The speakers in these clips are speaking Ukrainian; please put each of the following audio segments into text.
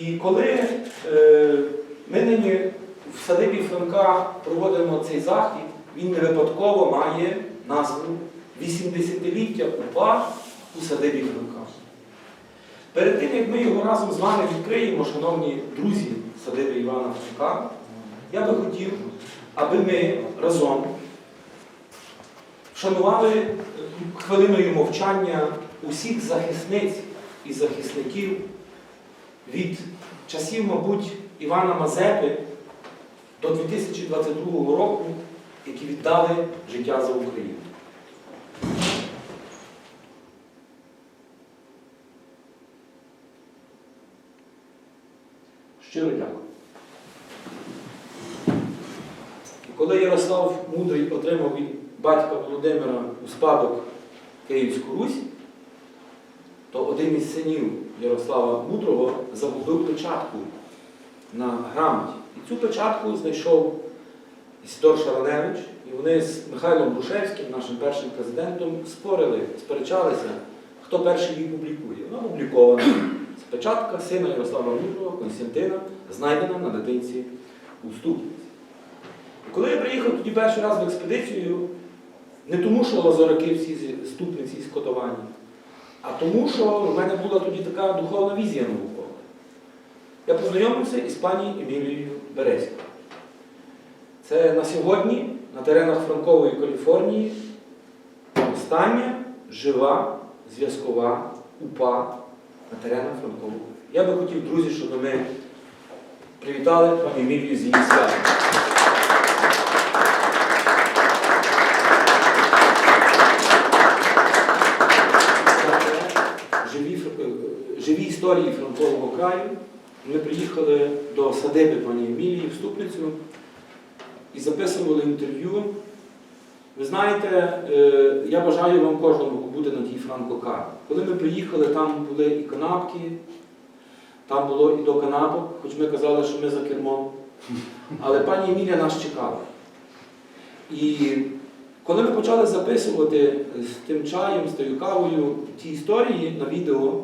І коли е, ми нині в садибі Франка проводимо цей захід, він не випадково має назву 80-ліття УПА у садибі Франка. Перед тим, як ми його разом з вами відкриємо, шановні друзі садиби Івана Франка, я би хотів, аби ми разом вшанували е, хвилиною мовчання усіх захисниць і захисників від часів, мабуть, Івана Мазепи до 2022 року, які віддали життя за Україну. Щиро дякую. Коли Ярослав Мудрий отримав від батька Володимира у спадок Київську Русь, то один із синів Ярослава Мудрого загубив печатку на грамоті. І цю печатку знайшов Ісідор Шараневич, і вони з Михайлом Брушевським, нашим першим президентом, спорили, сперечалися, хто перший її публікує. Вона опублікована. Це печатка сина Ярослава Мудрого, Константина, знайдена на дитинці у Ступниці. І коли я приїхав тоді перший раз в експедицію, не тому, що лазораки всі з ступниці з котовані, а тому, що в мене була тоді така духовна візія наукова. Я познайомився із пані Емілією Березькою. Це на сьогодні на теренах Франкової Каліфорнії остання жива зв'язкова упа на теренах Франкової. Я би хотів, друзі, щоб ми привітали пані Емілію з її святом. живі, фр- е, живі історії Франкового. Ми приїхали до садиби пані Емілії в Ступницю і записували інтерв'ю. Ви знаєте, е, я бажаю вам кожному бути на тій франкокарі. Коли ми приїхали, там були і канапки, там було і до канапок, хоч ми казали, що ми за кермом. Але пані Емілія нас чекала. І коли ми почали записувати з тим чаєм, з тою кавою ті історії на відео,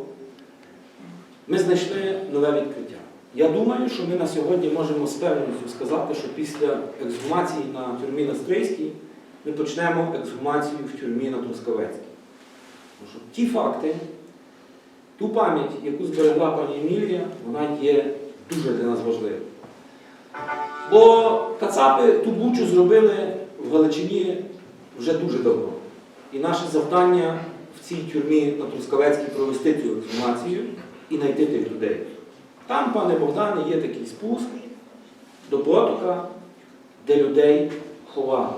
ми знайшли нове відкриття. Я думаю, що ми на сьогодні можемо з певністю сказати, що після ексгумації на тюрмі на Стрийській ми почнемо ексгумацію в тюрмі на Трускавецькій. Що ті факти, ту пам'ять, яку зберегла пані Емілія, вона є дуже для нас важливою. Бо Кацапи ту бучу зробили в Галичині вже дуже давно. І наше завдання в цій тюрмі на Трускавецькій провести цю ексгумацію і знайти тих людей. Там, пане Богдане, є такий спуск до потока, де людей ховали.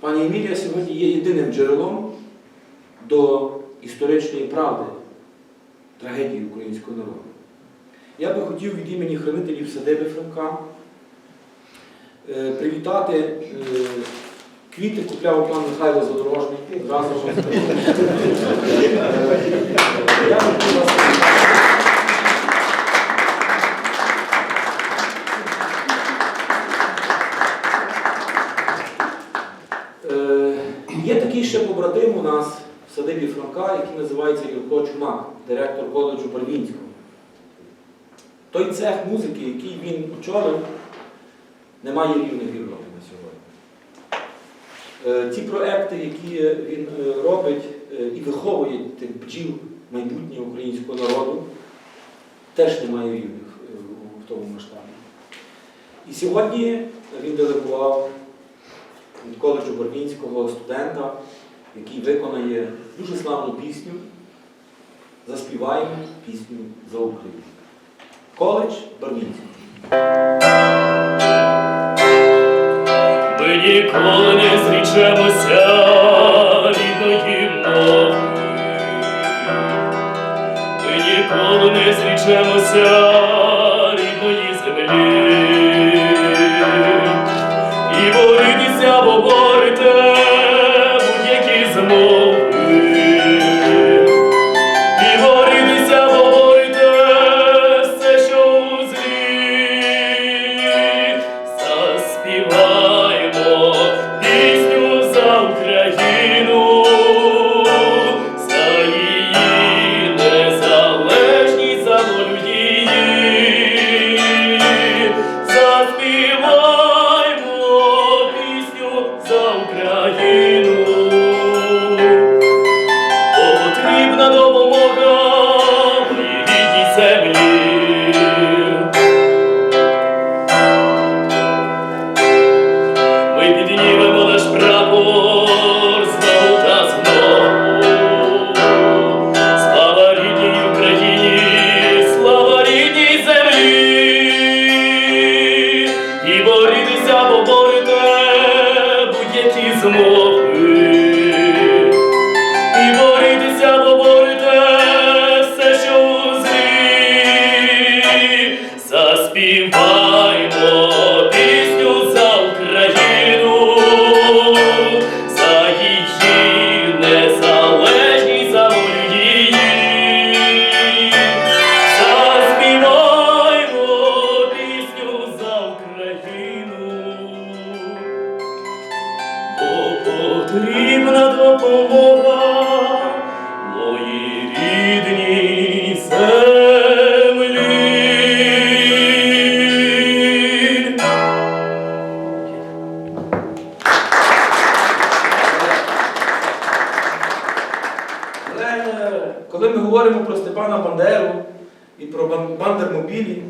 Пані Емілія сьогодні є єдиним джерелом до історичної правди трагедії українського народу. Я би хотів від імені хранителів садиби Франка е, привітати е, квіти купляв пан Михайло Задорожний разом Я хотів вас привітати. Е, Є такий ще побратим у садибі Франка, який називається Юрко Чумак, директор коледжу Барвінського. Той цех музики, який він очолив, не має рівних в Європі на сьогодні. Е, Ті проекти, які він е, робить е, і виховує тих бджіл майбутнього українського народу, теж не має рівних в тому масштабі. І сьогодні він делегував від коледжу Барвінського студента, який виконає дуже славну пісню, заспіваємо пісню за Україну. Коледж Барвінський. Ми ніколи не зрічемося рідної мови. Ми ніколи не зрічемося рідної землі. І борітися поборете будь-які коли ми говоримо про Степана Бандеру і про бандермобілі,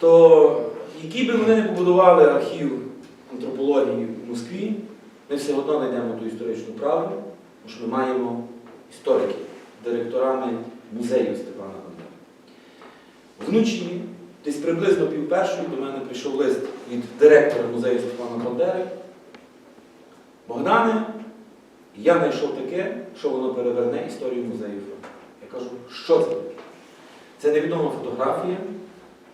то який би вони не побудували архів антропології в Москві, ми все одно знайдемо ту історичну правду, тому що ми маємо істориків, директорами музею Степана Бандери. Вночі, десь приблизно пів першої, до мене прийшов лист від директора музею Степана Бандери. Богдане, я знайшов таке, що воно переверне історію музею фронту. Я кажу, що це таке? Це невідома фотографія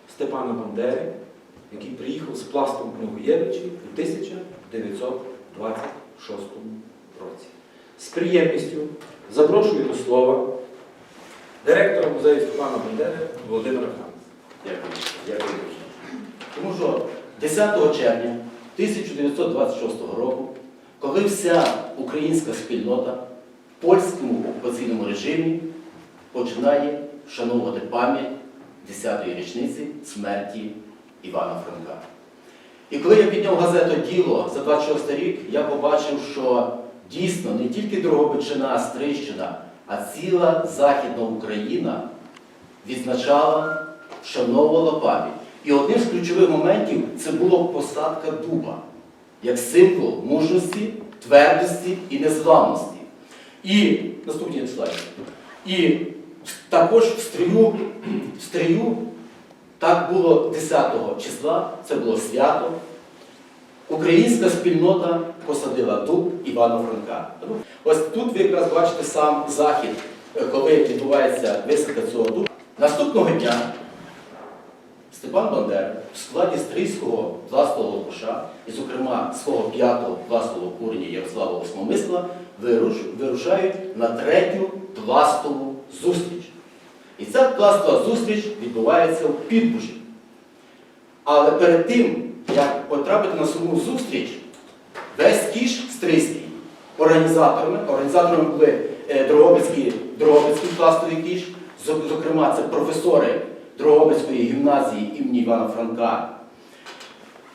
Степана Бандери, який приїхав з пластом Книгоєвичі у 1926 році. З приємністю запрошую до слова директора музею Степана Бандери Володимира Ханса. Дякую. Дякую. Тому що 10 червня 1926 року, коли вся українська спільнота в польському окупаційному режимі починає вшановувати пам'ять 10-ї річниці смерті Івана Франка. І коли я підняв газету Діло за 26 рік, я побачив, що дійсно не тільки Дрогобичина, Стрищина, а ціла Західна Україна відзначала, вшановувала пам'ять. І одним з ключових моментів це була посадка дуба як символ мужності, твердості і незламності. І наступні слайди. І також в стрію, в стрію так було 10 числа, це було свято. Українська спільнота посадила дуб Івана Франка. Ось тут ви якраз бачите сам захід, е, коли відбувається висадка цього дуба. Наступного дня Степан Бандера в складі стрийського пластового коша, і, зокрема, свого п'ятого пластового курення Ярослава Осмомисла, вирушають на третю пластову зустріч. І ця пластова зустріч відбувається в Підбужі. Але перед тим, як потрапити на саму зустріч, весь кіш стрийський організаторами, організаторами були е, Дрогобицький пластовий кіш, зокрема, це професори Дрогобицької гімназії імені Івана Франка.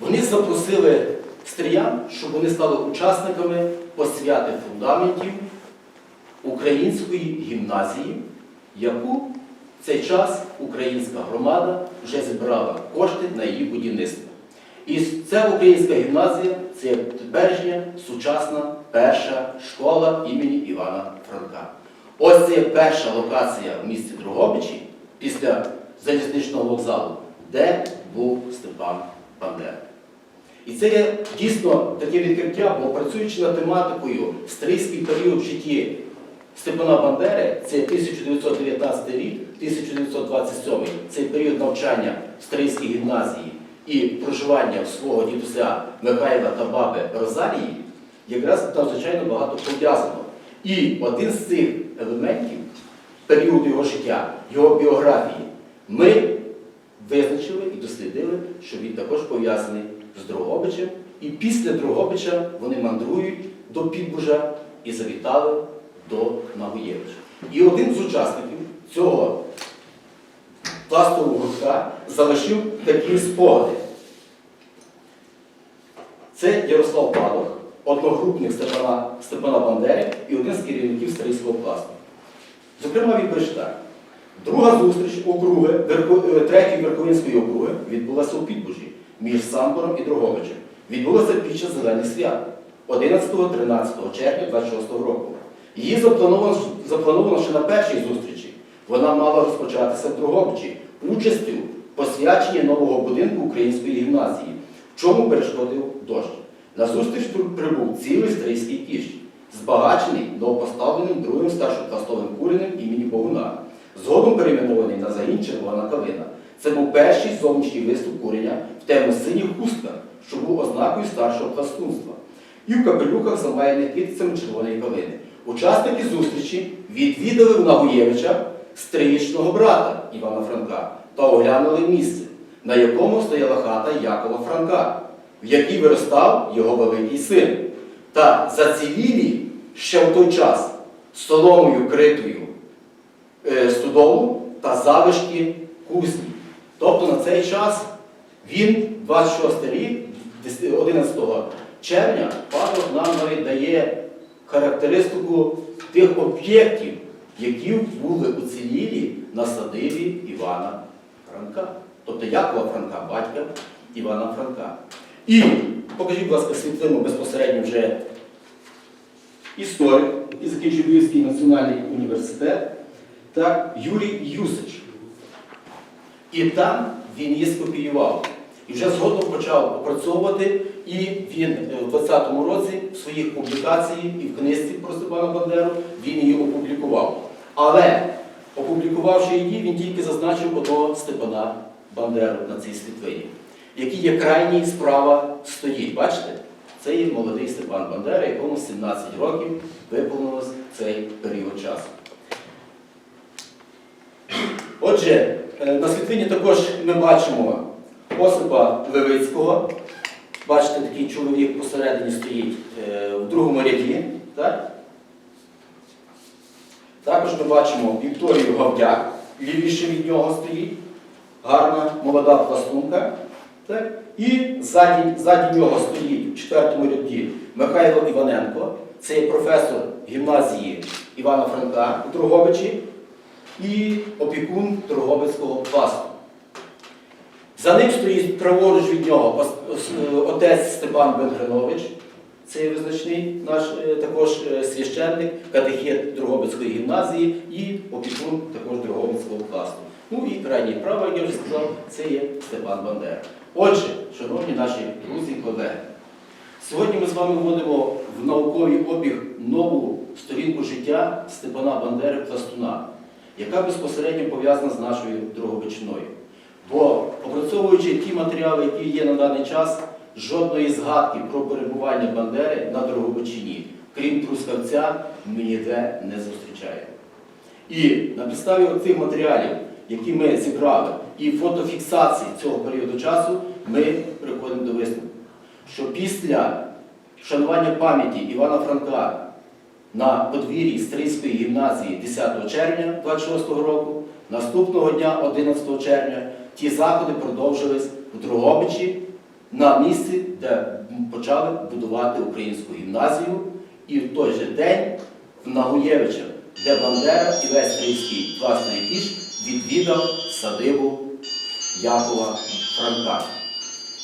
Вони запросили стріян, щоб вони стали учасниками посвяти фундаментів української гімназії, яку в цей час українська громада вже зібрала кошти на її будівництво. І ця українська гімназія це теперішня сучасна перша школа імені Івана Франка. Ось це перша локація в місті Дрогобичі після залізничного вокзалу, де був Степан Бандера. І це є дійсно таке відкриття, бо працюючи над тематикою стрийський період в житті Степана Бандери, це 1919 рік, 1927, цей період навчання в Стрийській гімназії і проживання свого дідуся Михайла та баби Розалії, якраз там, звичайно, багато пов'язано. І один з цих елементів періоду його життя, його біографії, ми визначили і дослідили, що він також пов'язаний з Дрогобичем. І після Дрогобича вони мандрують до Підбужа і завітали до Нагуєвича. І один з учасників цього пластового гуртка залишив такі спогади. Це Ярослав Павлов, одногрупник Степана, Степана Бандери і один з керівників Стрийського пласту. Зокрема, він пише так. Друга зустріч округи, е, третьої Верховинської округи відбулася у Підбужі між Самбором і Дрогобичем. Відбулася під час зелених свят 11-13 червня 26 року. Її заплановано, заплановано ще на першій зустрічі. Вона мала розпочатися в Дрогобичі участю в посвяченні нового будинку української гімназії, в чому перешкодив дощ. На зустріч прибув цілий стрийський кіш, збагачений новопоставленим другим старшопластовим куренем імені Богуна, згодом перейменований на загін Червона калина. Це був перший зовнішній виступ куреня в темно-синіх хустках, що був ознакою старшого пластунства, і в капелюхах замаяних квітцями червоної калини. Учасники зустрічі відвідали в Нагуєвича стрічного брата Івана Франка та оглянули місце, на якому стояла хата Якова Франка, в якій виростав його великий син. Та зацілілі ще в той час соломою критою е, стодолу та залишки кузні. Тобто на цей час він, 26 рік, 11 червня, Павло нам навіть дає характеристику тих об'єктів, які були уцілілі на садибі Івана Франка. Тобто Якова Франка, батька Івана Франка. І покажіть, будь ласка, світлину безпосередньо вже історик, який закінчив Львівський національний університет, так, Юрій Юсич. І там він її скопіював. І вже згодом почав опрацьовувати, і він е, в 20-му році в своїх публікаціях і в книжці про Степана Бандеру він її опублікував. Але опублікувавши її, він тільки зазначив одного Степана Бандеру на цій світлині, який є крайній справа стоїть. Бачите? Це є молодий Степан Бандера, якому 17 років виповнилось цей період часу. Отже, е, на світлині також ми бачимо Осипа Левицького. Бачите, такий чоловік посередині стоїть е, в другому ряді. Так? Також ми бачимо Вікторію Гавдяк, лівіше від нього стоїть. Гарна молода пластунка. Так? І ззаді, ззаді нього стоїть в четвертому ряді Михайло Іваненко. Це є професор гімназії Івана Франка у Дрогобичі і опікун Дрогобицького пласту. За ним стоїть праворуч від нього е, отець Степан Бенгринович, це визначний наш е, також е, священник, катехет Дрогобицької гімназії і опікун також Дрогобицького пласту. Ну і крайній право, як я вже сказав, це є Степан Бандера. Отже, шановні наші друзі і колеги, сьогодні ми з вами вводимо в науковий обіг нову сторінку життя Степана Бандери Пластуна, яка безпосередньо пов'язана з нашою Дрогобичиною. Бо опрацьовуючи ті матеріали, які є на даний час, жодної згадки про перебування Бандери на Дрогобичині, крім Трускавця, ми ніде не зустрічаємо. І на підставі цих матеріалів, які ми зібрали, і фотофіксації цього періоду часу, ми приходимо до висновку, що після вшанування пам'яті Івана Франка на подвір'ї Стрийської гімназії 10 червня 26 року, наступного дня, 11 червня, ті заходи продовжились у Дрогобичі на місці, де почали будувати українську гімназію, і в той же день в Нагуєвичах, де Бандера і весь Стрийський власний кіш відвідав садибу Якова Франка.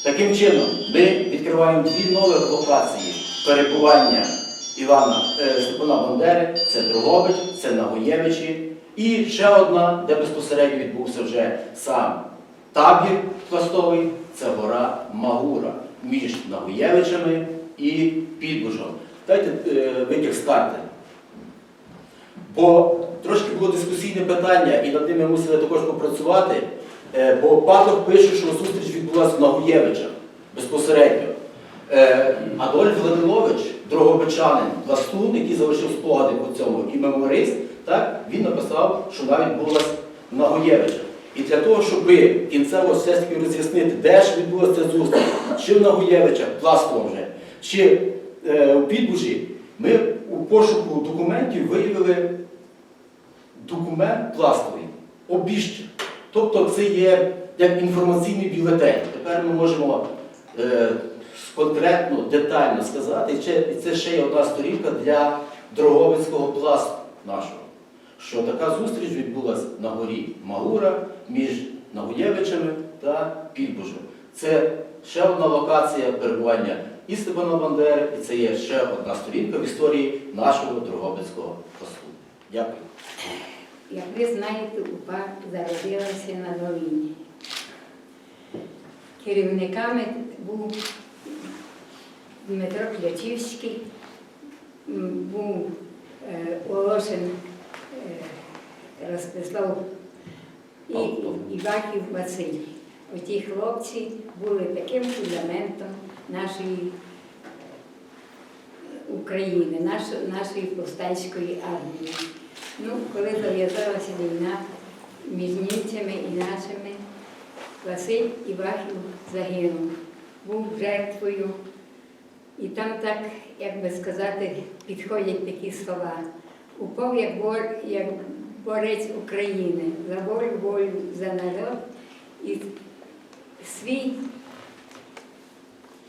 Таким чином, ми відкриваємо дві нові локації перебування Івана е, Степана Бандери, це Дрогобич, це Нагоєвичі. І ще одна, де безпосередньо відбувся вже сам табір пластовий, це гора Магура між Нагоєвичами і Підбужом. Дайте е, витяг з карти. Бо трошки було дискусійне питання, і над ним ми мусили також попрацювати. Е, Бо Паток пише, що зустріч відбулася в Нагуєвичах безпосередньо. Е, Адольф Владимирович, дрогобичанин, пластун, який залишив спогади по цьому, і меморист, так, він написав, що вона відбулася в Нагоєвичах. І для того, щоб кінцево все ж таки роз'яснити, де ж відбулася зустріч, чи в Нагоєвичах, пластом вже, чи е, у Підбужі, ми у пошуку документів виявили документ пластовий, обіжчик. Тобто це є як інформаційний бюлетень. Тепер ми можемо е, конкретно, детально сказати, і це ще є одна сторінка для Дрогобицького пласту нашого, що така зустріч відбулася на горі Магура між Нагуєвичами та Підбужем. Це ще одна локація перебування і Степана Бандери, і це є ще одна сторінка в історії нашого Дрогобицького пласту. Дякую. Як ви знаєте, УПА зародилася на Новині. Керівниками був Дмитро Клячівський, був е, Волошин е, Ростислав і, і Івахів Василь. Оті хлопці були таким фундаментом нашої України, нашої, нашої повстанської армії. Ну, коли зав'язалася війна між німцями і нашими, Василь Івахів загинув, був жертвою. І там так, як би сказати, підходять такі слова. Упав як, бор, як борець України за волю, волю, за народ і свій,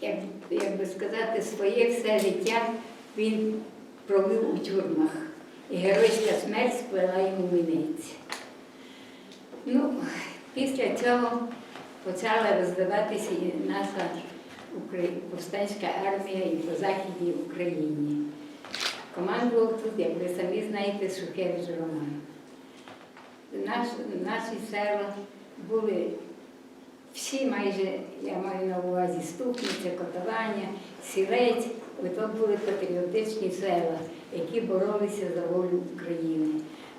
як, як би сказати, своє все життя він провів у тюрмах. І геройська смерть сплела йому вінець. Ну, після цього почала розвиватися і наша повстанська армія і по Західній Україні. Командував тут, як ви самі знаєте, Шухевич Роман. Наш, наші села були всі майже, я маю на увазі Ступниця, Котовання, Сілець, ото були патріотичні села, які боролися за волю України.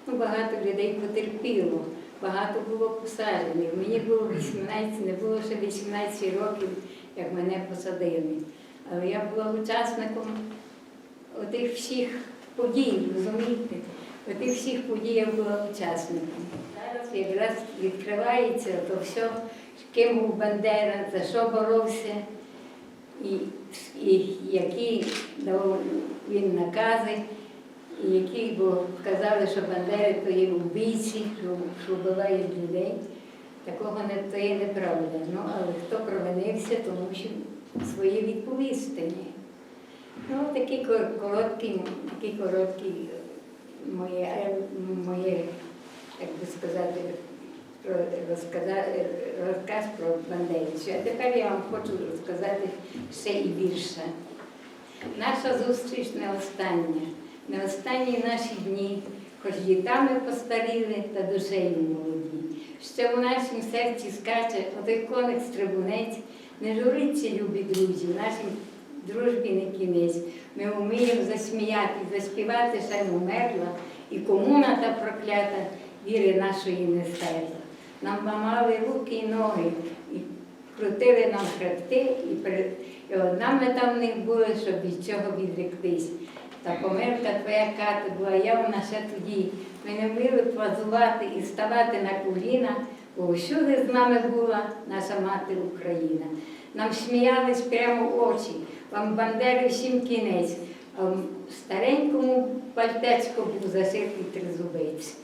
Ну, багато людей потерпіло, багато було посаджених. Мені було 18, не було ще 18 років, як мене посадили. Але я була учасником отих всіх подій, розумієте? Отих всіх подій я була учасником. Зараз якраз відкривається то все, ким був Бандера, за що боровся, і, і які дав він накази, і які бо казали, що Бандери то є вбійці, що, що вбивають людей. Такого не то є неправда. Ну, але хто провинився, то мусив своє відповісти. Ну, такі кор- короткі, такі короткі моє, е, моє, як би сказати, розказ про Бандерівцю. А тепер я вам хочу розказати ще і більше. Наша зустріч не остання, не останні наші дні, хоч літами постаріли та душею молоді. Ще у нашому серці скаче отой коник стрибунець, не журиться, любі друзі, нашій дружбі не кінець. Ми вміємо засміяти, заспівати ще не вмерла, і комуна та проклята віри нашої не стерла. Нам ламали руки і ноги, і крутили нам хребти, і, при- і одна мета в них була, щоб від цього відректись. Та помилка твоя кати була явна ще тоді. Ми не вміли плазувати і ставати на коліна, бо всюди з нами була наша мати Україна. Нам сміялись прямо в очі, вам бандери всім кінець, а в старенькому пальтецьку був зашитий тризубець.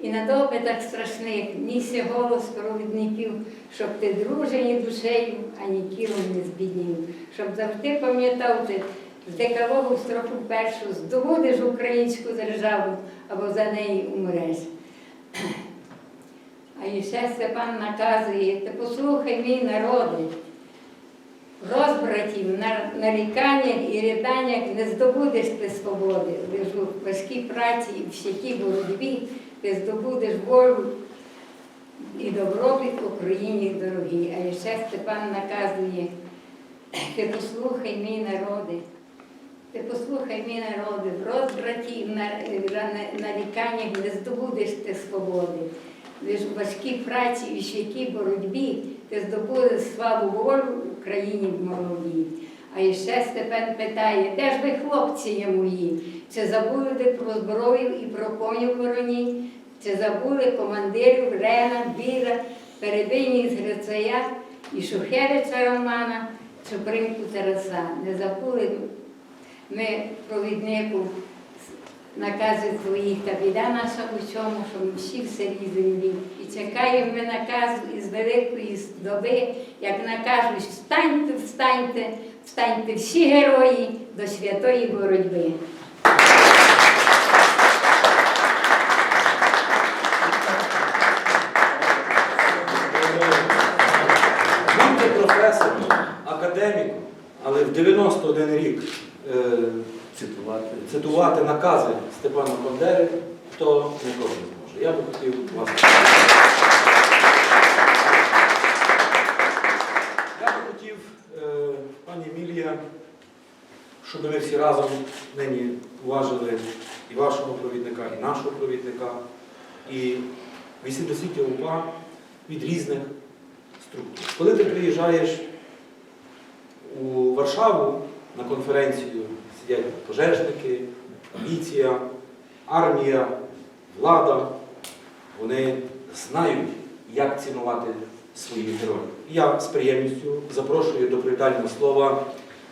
І на допитах страшних нісся голос провідників, щоб ти дружині душею, ані тілом не збіднів, щоб завжди пам'ятав ти з декалогу строку першу, здобудеш українську державу або за неї умреш. А і ще Степан наказує, ти послухай мій народи, розбратів, на- наріканнях і ріданнях не здобудеш ти свободи, лиш у важкій праці і в щитій боротьбі ти здобудеш волю і добробіт Україні дорогі. А ще Степан наказує, ти послухай мій народи, ти послухай мій народи, в розбраті на, на наріканнях не здобудеш ти свободи. Лиш у важкій праці і щитій боротьбі ти здобудеш славу волю Україні в молодій. А іще Степан питає, де ж ви, хлопці є мої? Чи забули ви про зброю і про коню вороні? Чи забули командирів Рена, Біра, Перебині з Грицая і Шухевича Романа, Чупринку Тараса? Не забули ми провіднику накази твоїх та біда наша у цьому, що ми всі в селі землі. І чекаємо ми наказу із великої доби, як накажуть, встаньте, встаньте, встаньте всі герої до святої боротьби. Будьте професором, академіком, але в 91 рік Цитувати. цитувати накази Степана Бандери, то не кожен зможе. Я би хотів вас. Я би хотів, е, пані Емілія, щоб ми всі разом нині уважили і вашого провідника, і нашого провідника, і 80 УПА від різних структур. Коли ти приїжджаєш у Варшаву на конференцію, сидять пожежники, поліція, армія, влада, вони знають, як цінувати своїх героїв. Я з приємністю запрошую до привітального слова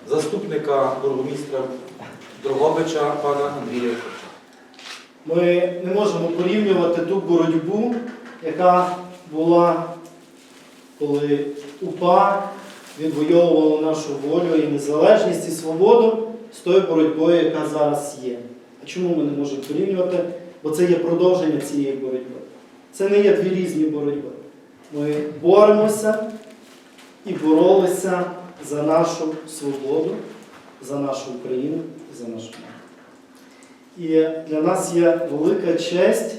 заступника бургомістра Дрогобича пана Андрія Ковча. Ми не можемо порівнювати ту боротьбу, яка була, коли УПА відвоювало нашу волю і незалежність і свободу з тою боротьбою, яка зараз є. А чому ми не можемо порівнювати? Бо це є продовження цієї боротьби. Це не є дві різні боротьби. Ми боремося і боролися за нашу свободу, за нашу Україну за нашу. І для нас є велика честь,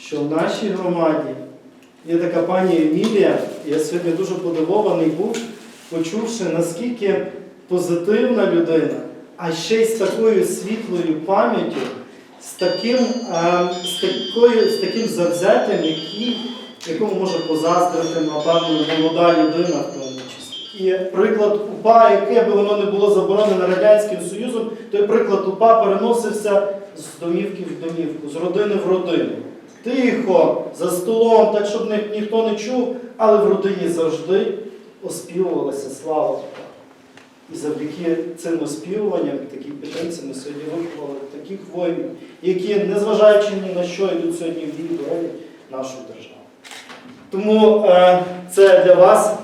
що в нашій громаді є така пані Емілія. Я сьогодні дуже подивований був, почувши, наскільки позитивна людина, а ще й з такою світлою пам'яттю, з таким, е, з такою, з таким завзяттям, який, якому може позаздрити, напевно, молода людина в тому числі. І приклад УПА, яке би воно не було заборонено Радянським Союзом, той приклад УПА переносився з домівки в домівку, з родини в родину. Тихо, за столом, так щоб ніхто не чув, але в родині завжди оспівувалася слава УПА. І завдяки цим оспівуванням і такій підтримці ми сьогодні виховали таких воїнів, які, незважаючи ні на що, йдуть сьогодні в бій боронять нашу державу. Тому е, це для вас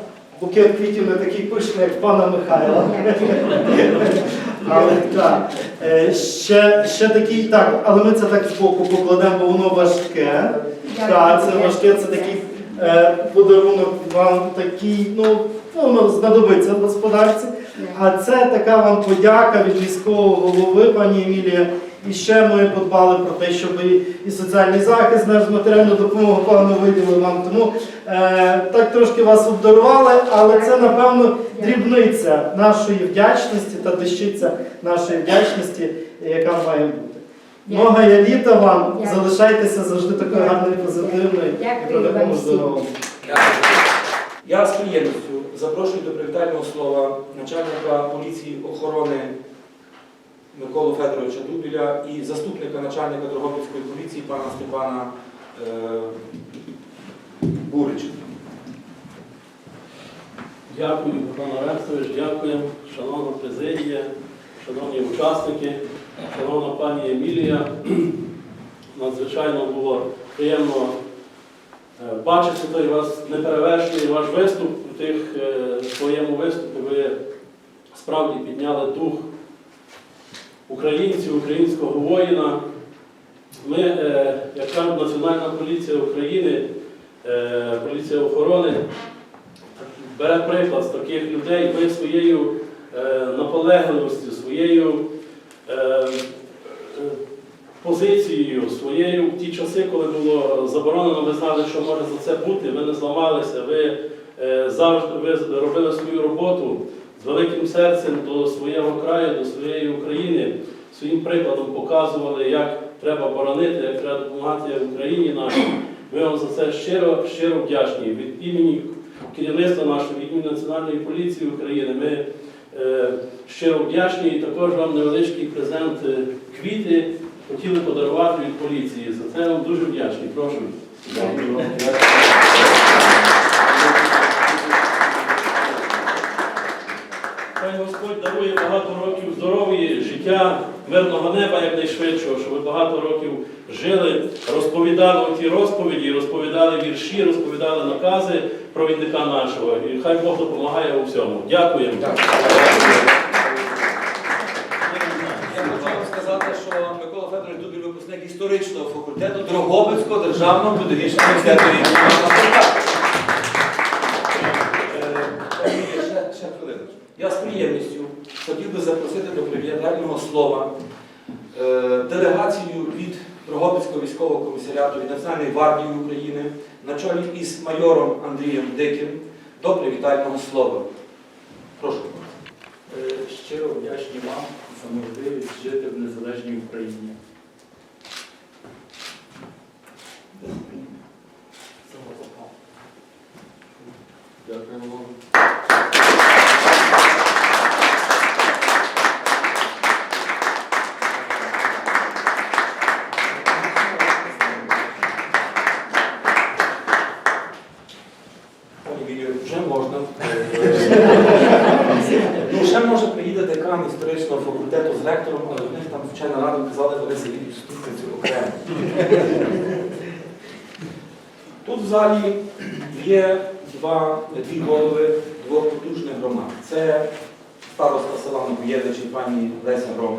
букет квітів не такий пишний, як пана Михайла. Але так, е, ще, ще такий, так, але ми це так збоку покладемо, бо воно важке. Так, це важке, це такий подарунок вам такий, ну, ну, воно знадобиться в господарці. А це така вам подяка від міського голови, пані Емілія. І ще ми подбали про те, щоб і, і соціальний захист, наш матеріальну допомогу певно виділили вам. Тому е, так трошки вас обдарували, але це, напевно, дрібниця нашої вдячності та дещиця нашої вдячності, яка має бути. Много я літа вам, Дякую. залишайтеся завжди такою гарною, позитивною і Дякую про такому здоровому. Я з приємністю запрошую до привітального слова начальника поліції охорони Миколу Федоровича Дубіля і заступника начальника Дрогобицької поліції пана Степана е, Бурича. Дякую, Михайло Арестович, дякую, шановна президія, шановні учасники, шановна пані Емілія. Надзвичайно було приємно е, бачити той вас неперевершений ваш виступ. У тих е, своєму виступі ви справді підняли дух українців, українського воїна. Ми, е, як кажуть, Національна поліція України, поліція охорони, бере приклад з таких людей, ви своєю наполегливістю, своєю позицією, своєю в ті часи, коли було заборонено, ви знали, що може за це бути, ви не зламалися, ви е, завжди ви робили свою роботу з великим серцем до свого краю, до своєї України, своїм прикладом показували, як треба боронити, як треба допомагати Україні нашій. Ми вам за це щиро, щиро вдячні. Від імені керівництва нашого, від імені Національної поліції України ми е, щиро вдячні і також вам невеличкий презент е, квіти хотіли подарувати від поліції. За це вам дуже вдячні. Прошу. Хай Господь дарує багато років здоров'я, життя, мирного неба якнайшвидшого, щоб ви багато років жили, розповідали ті розповіді, розповідали вірші, розповідали накази провідника нашого. І хай Бог допомагає у всьому. Дякуємо. Я хочу вам сказати, що Микола Федорович Дубіль випускник історичного факультету Дрогобицького державного педагогічного університету. Е, ще- ще хвилиночку. Я з приємністю хотів би запросити до реального слова е, делегацію від Дрогобицького військового комісаріату від Національної гвардії України на чолі із майором Андрієм Диким до привітального слова. Прошу е, Щиро вдячні вам за можливість жити в незалежній Україні. Дякую вам. залі є два, дві голови двох потужних громад. Це староста села Новоєдич і пані Леся Гром.